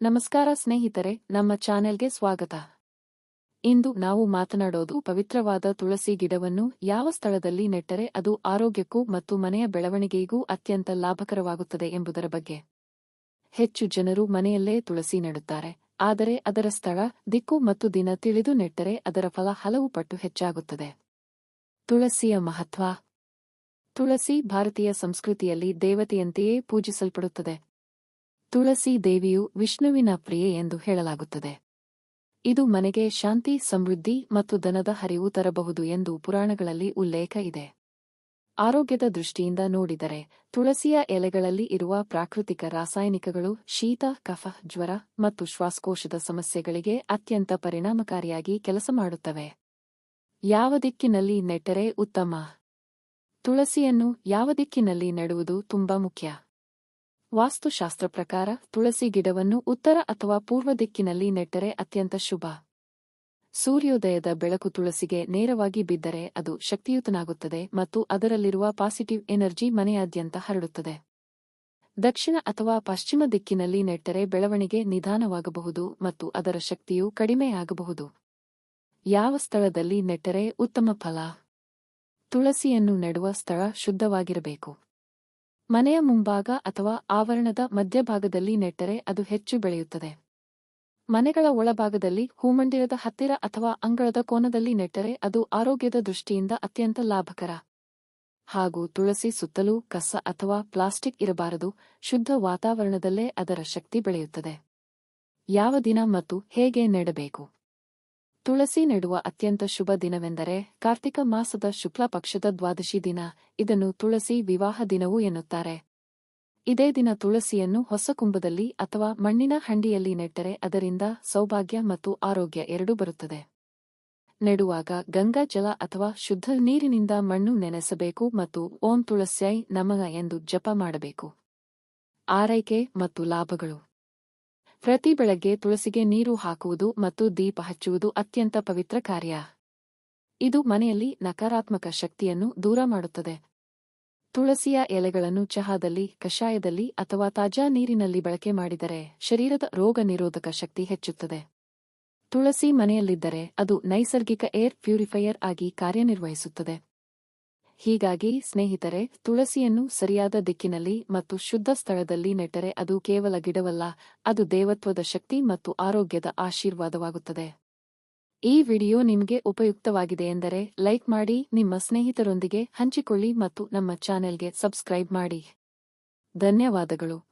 ನಮಸ್ಕಾರ ಸ್ನೇಹಿತರೆ, ನಮ್ಮ ಚಾನೆಲ್ಗೆ ಸ್ವಾಗತ. ಇಂದು ನಾವು ಮಾತನಾಡೋದು ಪವಿತ್ರವಾದ ತುಳಸಿ ಗಿಡವನ್ನು ಯಾವ ಸ್ಥಳದಲ್ಲಿ ನೆಟ್ಟರೆ ಅದು ಆರೋಗ್ಯಕ್ಕೂ ಮತ್ತು ಮನೆಯ ಬೆಳವಣಿಗೆಗೂ ಅತ್ಯಂತ ಲಾಭಕರವಾಗುತ್ತದೆ ಎಂಬುದರ ಬಗ್ಗೆ. ಹೆಚ್ಚು ಜನರು ಮನೆಯಲ್ಲೇ ತುಳಸಿ ನೆಡುತ್ತಾರೆ, ಆದರೆ ಅದರ ಸ್ಥಳ ದಿಕ್ಕು ಮತ್ತು ದಿನ ತಿಳಿದು ನೆಟ್ಟರೆ ಅದರ ಫಲ ಹಲವು ಪಟ್ಟು ಹೆಚ್ಚಾಗುತ್ತದೆ. ತುಳಸಿಯ ಮಹತ್ವ. ತುಳಸಿ ಭಾರತೀಯ ಸಂಸ್ಕೃತಿಯಲ್ಲಿ ದೇವತೆಯಂತೆಯೇ ಪೂಜಿಸಲ್ಪಡುತ್ತದೆ. ತುಳಸಿ ದೇವಿಯು ವಿಷ್ಣುವಿನ ಪ್ರಿಯೆ ಎಂದು ಹೇಳಲಾಗುತ್ತದೆ. ಇದು ಮನೆಗೆ ಶಾಂತಿ, ಸಮೃದ್ಧಿ ಮತ್ತು ದನದ ಹರಿವು ತರಬಹುದು ಎಂದು ಪುರಾಣಗಳಲ್ಲಿ ಉಲ್ಲೇಖ ಇದೆ. ಆರೋಗ್ಯದ ದೃಷ್ಟಿಯಿಂದ ನೋಡಿದರೆ, ತುಳಸಿಯ ಎಲೆಗಳಲ್ಲಿ ಇರುವ ಪ್ರಾಕೃತಿಕ ರಾಸಾಯನಿಕಗಳು ಶೀತ, ಕಫ, ಜ್ವರ ಮತ್ತು ಶ್ವಾಸಕೋಶದ ಸಮಸ್ಯೆಗಳಿಗೆ ಅತ್ಯಂತ ಪರಿಣಾಮಕಾರಿಯಾಗಿ ಕೆಲಸ ಮಾಡುತ್ತವೆ. ಯಾವ ದಿಕ್ಕಿನಲ್ಲಿ ನೆಟ್ಟರೆ ಉತ್ತಮ? ತುಳಸಿಯನ್ನು ಯಾವ ದಿಕ್ಕಿನಲ್ಲಿ ನೆಡುವುದು ತುಂಬಾ ಮುಖ್ಯ. ವಾಸ್ತುಶಾಸ್ತ್ರ ಪ್ರಕಾರ ತುಳಸಿ ಗಿಡವನ್ನು ಉತ್ತರ ಅಥವಾ ಪೂರ್ವ ದಿಕ್ಕಿನಲ್ಲಿ ನೆಟ್ಟರೆ ಅತ್ಯಂತ ಶುಭ. ಸೂರ್ಯೋದಯದ ಬೆಳಕು ತುಳಸಿಗೆ ನೇರವಾಗಿ ಬಿದ್ದರೆ ಅದು ಶಕ್ತಿಯುತನಾಗುತ್ತದೆ ಮತ್ತು ಅದರಲ್ಲಿರುವ ಪಾಸಿಟಿವ್ ಎನರ್ಜಿ ಮನೆಯಾದ್ಯಂತ ಹರಡುತ್ತದೆ. ದಕ್ಷಿಣ ಅಥವಾ ಪಶ್ಚಿಮ ದಿಕ್ಕಿನಲ್ಲಿ ನೆಟ್ಟರೆ ಬೆಳವಣಿಗೆ ನಿಧಾನವಾಗಬಹುದು ಮತ್ತು ಅದರ ಶಕ್ತಿಯು ಕಡಿಮೆಯಾಗಬಹುದು. ಯಾವ ಸ್ಥಳದಲ್ಲಿ ನೆಟ್ಟರೆ ಉತ್ತಮ ಫಲ? ತುಳಸಿಯನ್ನು ನೆಡುವ ಸ್ಥಳ ಶುದ್ಧವಾಗಿರಬೇಕು. ಮನೆಯ ಮುಂಭಾಗ ಅಥವಾ ಆವರಣದ ಮಧ್ಯಭಾಗದಲ್ಲಿ ನೆಟ್ಟರೆ ಅದು ಹೆಚ್ಚು ಬೆಳೆಯುತ್ತದೆ. ಮನೆಗಳ ಒಳಭಾಗದಲ್ಲಿ ಹೂಮಂದಿರದ ಹತ್ತಿರ ಅಥವಾ ಅಂಗಳದ ಕೋನದಲ್ಲಿ ನೆಟ್ಟರೆ ಅದು ಆರೋಗ್ಯದ ದೃಷ್ಟಿಯಿಂದ ಅತ್ಯಂತ ಲಾಭಕರ. ಹಾಗೂ ತುಳಸಿ ಸುತ್ತಲೂ ಕಸ ಅಥವಾ ಪ್ಲಾಸ್ಟಿಕ್ ಇರಬಾರದು, ಶುದ್ಧ ವಾತಾವರಣದಲ್ಲೇ ಅದರ ಶಕ್ತಿ ಬೆಳೆಯುತ್ತದೆ. ಯಾವ ದಿನ ಮತ್ತು ಹೇಗೆ ನೆಡಬೇಕು? ತುಳಸಿ ನೆಡುವ ಅತ್ಯಂತ ಶುಭ ದಿನವೆಂದರೆ ಕಾರ್ತಿಕ ಮಾಸದ ಶುಕ್ಲ ಪಕ್ಷದ ದ್ವಾದಶಿ ದಿನ. ಇದನ್ನು ತುಳಸಿ ವಿವಾಹ ದಿನವೂ ಎನ್ನುತ್ತಾರೆ. ಇದೇ ದಿನ ತುಳಸಿಯನ್ನು ಹೊಸ ಕುಂಭದಲ್ಲಿ ಅಥವಾ ಮಣ್ಣಿನ ಹಂಡಿಯಲ್ಲಿ ನೆಟ್ಟರೆ ಅದರಿಂದ ಸೌಭಾಗ್ಯ ಮತ್ತು ಆರೋಗ್ಯ ಎರಡೂ ಬರುತ್ತದೆ. ನೆಡುವಾಗ ಗಂಗಾ ಜಲ ಅಥವಾ ಶುದ್ಧ ನೀರಿನಿಂದ ಮಣ್ಣು ನೆನೆಸಬೇಕು ಮತ್ತು ಓಂ ತುಳಸ್ಯೈ ನಮಗ ಎಂದು ಜಪ ಮಾಡಬೇಕು. ಆರೈಕೆ ಮತ್ತು ಲಾಭಗಳು. ಪ್ರತಿ ಬೆಳಗ್ಗೆ ತುಳಸಿಗೆ ನೀರು ಹಾಕುವುದು ಮತ್ತು ದೀಪ ಹಚ್ಚುವುದು ಅತ್ಯಂತ ಪವಿತ್ರ ಕಾರ್ಯ. ಇದು ಮನೆಯಲ್ಲಿ ನಕಾರಾತ್ಮಕ ಶಕ್ತಿಯನ್ನು ದೂರ ಮಾಡುತ್ತದೆ. ತುಳಸಿಯ ಎಲೆಗಳನ್ನು ಚಹಾದಲ್ಲಿ, ಕಷಾಯದಲ್ಲಿ ಅಥವಾ ತಾಜಾ ನೀರಿನಲ್ಲಿ ಬಳಕೆ ಮಾಡಿದರೆ ಶರೀರದ ರೋಗ ನಿರೋಧಕ ಶಕ್ತಿ ಹೆಚ್ಚುತ್ತದೆ. ತುಳಸಿ ಮನೆಯಲ್ಲಿದ್ದರೆ ಅದು ನೈಸರ್ಗಿಕ ಏರ್ ಪ್ಯೂರಿಫೈಯರ್ ಆಗಿ ಕಾರ್ಯನಿರ್ವಹಿಸುತ್ತದೆ. ಹೀಗಾಗಿ, ಸ್ನೇಹಿತರೆ, ತುಳಸಿಯನ್ನು ಸರಿಯಾದ ದಿಕ್ಕಿನಲ್ಲಿ ಮತ್ತು ಶುದ್ಧ ಸ್ಥಳದಲ್ಲಿ ನೆಟ್ಟರೆ ಅದು ಕೇವಲ ಗಿಡವಲ್ಲ, ಅದು ದೇವತ್ವದ ಶಕ್ತಿ ಮತ್ತು ಆರೋಗ್ಯದ ಆಶೀರ್ವಾದವಾಗುತ್ತದೆ. ಈ ವಿಡಿಯೋ ನಿಮಗೆ ಉಪಯುಕ್ತವಾಗಿದೆ ಎಂದರೆ, ಲೈಕ್ ಮಾಡಿ, ನಿಮ್ಮ ಸ್ನೇಹಿತರೊಂದಿಗೆ ಹಂಚಿಕೊಳ್ಳಿ ಮತ್ತು ನಮ್ಮ ಚಾನೆಲ್ಗೆ ಸಬ್ಸ್ಕ್ರೈಬ್ ಮಾಡಿ. ಧನ್ಯವಾದಗಳು.